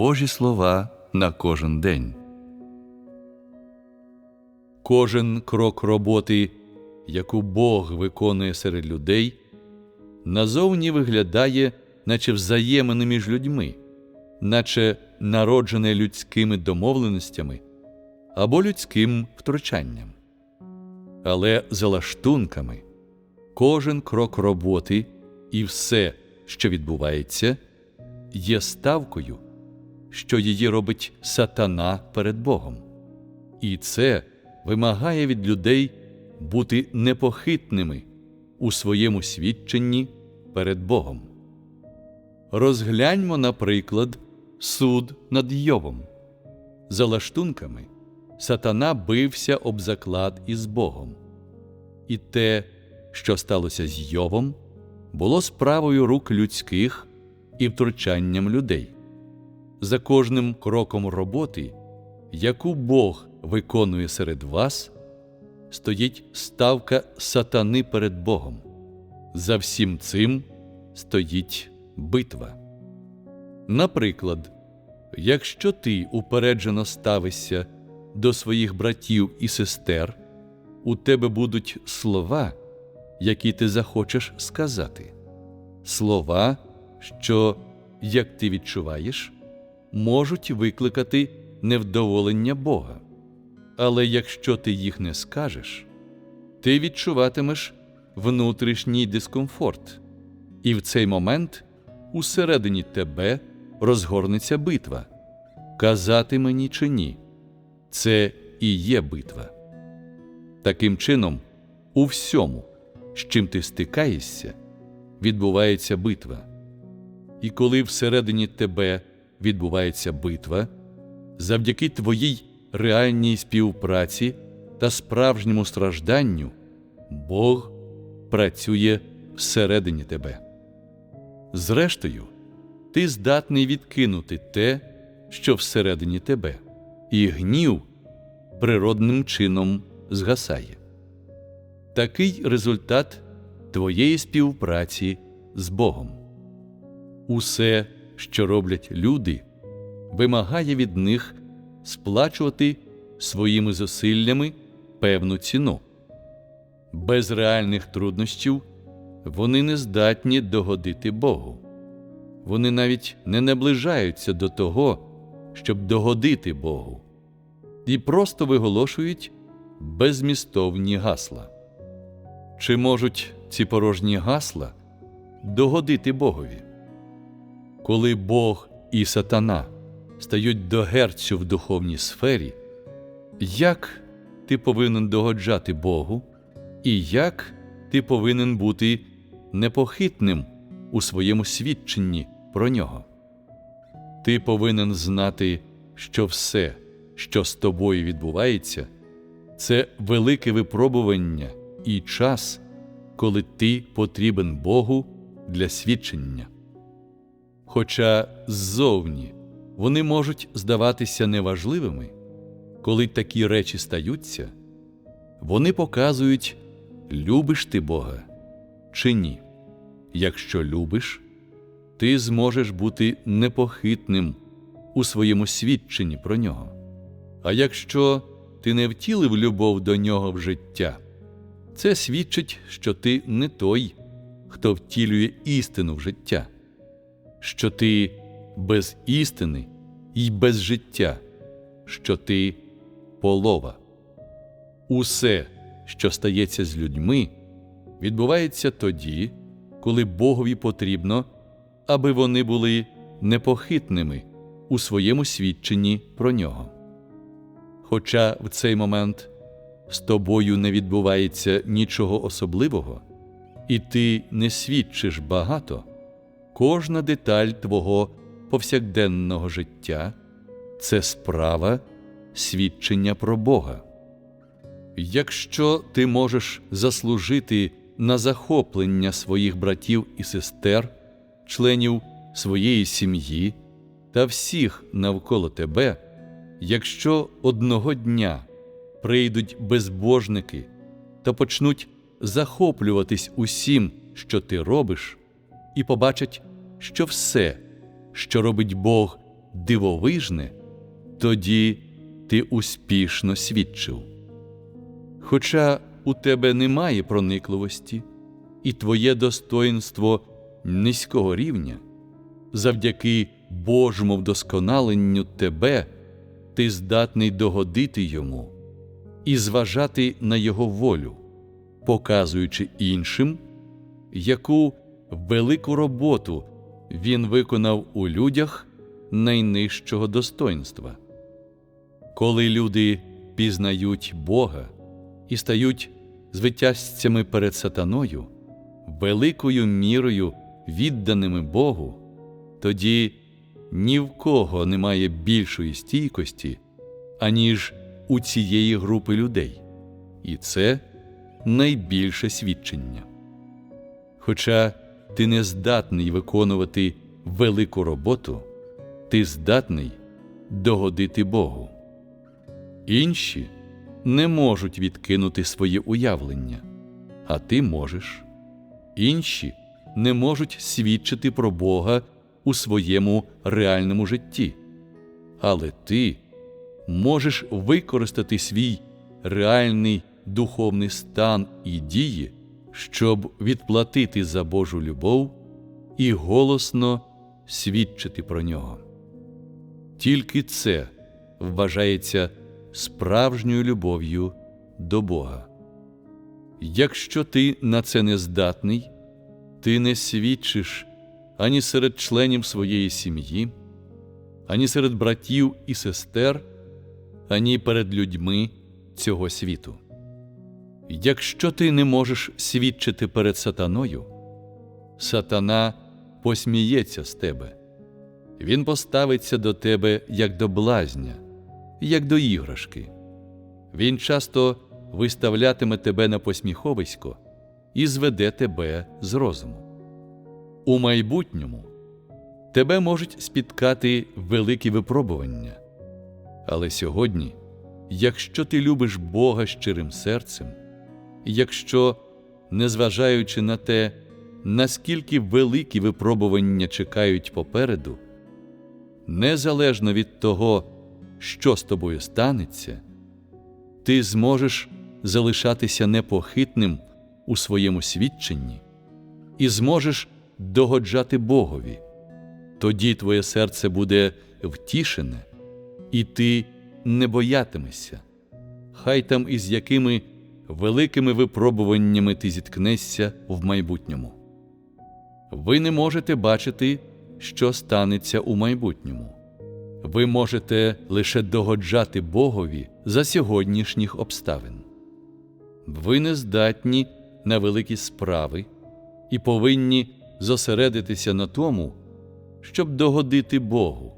Божі слова на кожен день. Кожен крок роботи, яку Бог виконує серед людей, назовні виглядає, наче взаємини між людьми, наче народжене людськими домовленостями або людським втручанням. Але за лаштунками кожен крок роботи і все, що відбувається, є ставкою, що її робить сатана перед Богом. І це вимагає від людей бути непохитними у своєму свідченні перед Богом. Розгляньмо, наприклад, суд над Йовом. За лаштунками сатана бився об заклад із Богом. І те, що сталося з Йовом, було справою рук людських і втручанням людей. За кожним кроком роботи, яку Бог виконує серед вас, стоїть ставка сатани перед Богом. За всім цим стоїть битва. Наприклад, якщо ти упереджено ставишся до своїх братів і сестер, у тебе будуть слова, які ти захочеш сказати, слова, що, як ти відчуваєш, можуть викликати невдоволення Бога. Але якщо ти їх не скажеш, ти відчуватимеш внутрішній дискомфорт, і в цей момент усередині тебе розгорнеться битва. Казати мені чи ні, це і є битва. Таким чином, у всьому, з чим ти стикаєшся, відбувається битва. І коли всередині тебе відбувається битва, завдяки твоїй реальній співпраці та справжньому стражданню, Бог працює всередині тебе. Зрештою, ти здатний відкинути те, що всередині тебе, і гнів природним чином згасає. Такий результат твоєї співпраці з Богом. Усе, що роблять люди, вимагає від них сплачувати своїми зусиллями певну ціну. Без реальних труднощів вони не здатні догодити Богу. Вони навіть не наближаються до того, щоб догодити Богу, і просто виголошують безмістовні гасла. Чи можуть ці порожні гасла догодити Богові? Коли Бог і сатана стають до герцю в духовній сфері, як ти повинен догоджати Богу, і як ти повинен бути непохитним у своєму свідченні про нього? Ти повинен знати, що все, що з тобою відбувається, це велике випробування і час, коли ти потрібен Богу для свідчення. Хоча ззовні вони можуть здаватися неважливими, коли такі речі стаються, вони показують, любиш ти Бога чи ні. Якщо любиш, ти зможеш бути непохитним у своєму свідченні про нього. А якщо ти не втілив любов до нього в життя, це свідчить, що ти не той, хто втілює істину в життя, що ти без істини і без життя, що ти полова. Усе, що стається з людьми, відбувається тоді, коли Богові потрібно, аби вони були непохитними у своєму свідченні про нього. Хоча в цей момент з тобою не відбувається нічого особливого, і ти не свідчиш багато, кожна деталь твого повсякденного життя це справа свідчення про Бога. Якщо ти можеш заслужити на захоплення своїх братів і сестер, членів своєї сім'ї та всіх навколо тебе, якщо одного дня прийдуть безбожники та почнуть захоплюватись усім, що ти робиш, і побачать, що все, що робить Бог дивовижне, тоді ти успішно свідчив. Хоча у тебе немає проникливості, і твоє достоїнство низького рівня, завдяки Божому вдосконаленню тебе, ти здатний догодити йому і зважати на його волю, показуючи іншим, яку велику роботу він виконав у людях найнижчого достоинства. Коли люди пізнають Бога і стають звитязцями перед сатаною, великою мірою відданими Богу, тоді ні в кого немає більшої стійкості, аніж у цієї групи людей, і це найбільше свідчення. Хоча ти не здатний виконувати велику роботу, ти здатний догодити Богу. Інші не можуть відкинути своє уявлення, а ти можеш. Інші не можуть свідчити про Бога у своєму реальному житті, але ти можеш використати свій реальний духовний стан і дії, щоб відплатити за Божу любов і голосно свідчити про нього. Тільки це вважається справжньою любов'ю до Бога. Якщо ти на це не здатний, ти не свідчиш ані серед членів своєї сім'ї, ані серед братів і сестер, ані перед людьми цього світу. Якщо ти не можеш свідчити перед сатаною, сатана посміється з тебе, він поставиться до тебе як до блазня, як до іграшки. Він часто виставлятиме тебе на посміховисько і зведе тебе з розуму. У майбутньому тебе можуть спіткати великі випробування. Але сьогодні, якщо ти любиш Бога щирим серцем, якщо, незважаючи на те, наскільки великі випробування чекають попереду, незалежно від того, що з тобою станеться, ти зможеш залишатися непохитним у своєму свідченні і зможеш догоджати Богові. Тоді твоє серце буде втішене, і ти не боятимешся, хай там із якими великими випробуваннями ти зіткнешся в майбутньому. Ви не можете бачити, що станеться у майбутньому. Ви можете лише догоджати Богові за сьогоднішніх обставин. Ви не здатні на великі справи і повинні зосередитися на тому, щоб догодити Богу,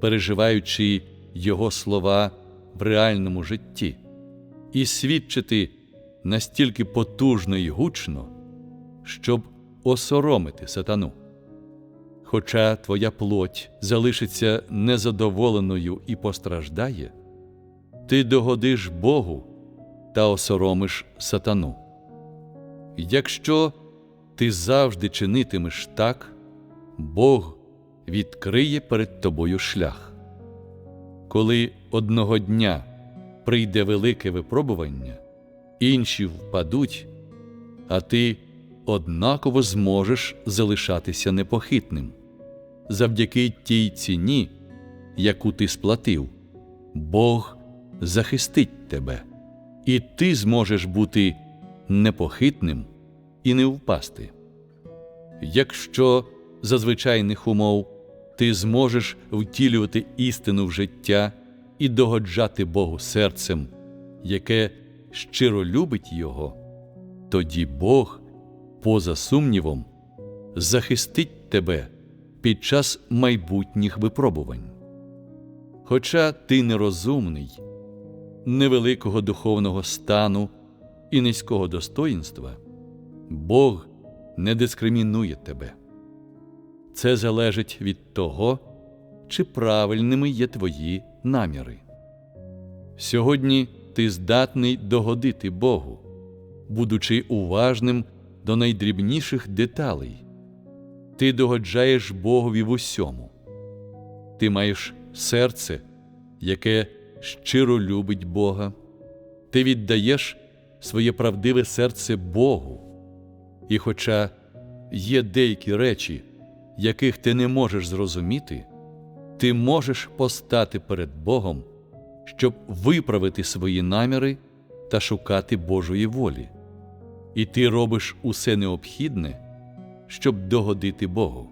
переживаючи Його слова в реальному житті, і свідчити настільки потужно і гучно, щоб осоромити сатану. Хоча твоя плоть залишиться незадоволеною і постраждає, ти догодиш Богу та осоромиш сатану. Якщо ти завжди чинитимеш так, Бог відкриє перед тобою шлях. Коли одного дня прийде велике випробування, інші впадуть, а ти однаково зможеш залишатися непохитним завдяки тій ціні, яку ти сплатив, Бог захистить тебе, і ти зможеш бути непохитним і не впасти. Якщо за звичайних умов ти зможеш втілювати істину в життя і догоджати Богу серцем, яке щиро любить Його, тоді Бог, поза сумнівом, захистить тебе під час майбутніх випробувань. Хоча ти нерозумний, невеликого духовного стану і низького достоїнства, Бог не дискримінує тебе. Це залежить від того, чи правильними є твої наміри. Сьогодні ти здатний догодити Богу, будучи уважним до найдрібніших деталей. Ти догоджаєш Богові в усьому. Ти маєш серце, яке щиро любить Бога. Ти віддаєш своє правдиве серце Богу. І хоча є деякі речі, яких ти не можеш зрозуміти, ти можеш постати перед Богом, щоб виправити свої наміри та шукати Божої волі. І ти робиш усе необхідне, щоб догодити Богу.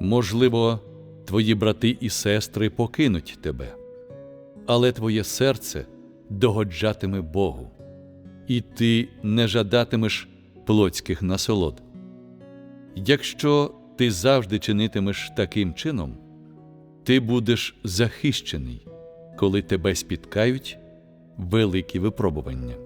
Можливо, твої брати і сестри покинуть тебе, але твоє серце догоджатиме Богу, і ти не жадатимеш плотських насолод. Якщо ти завжди чинитимеш таким чином, ти будеш захищений, коли тебе спіткають великі випробування.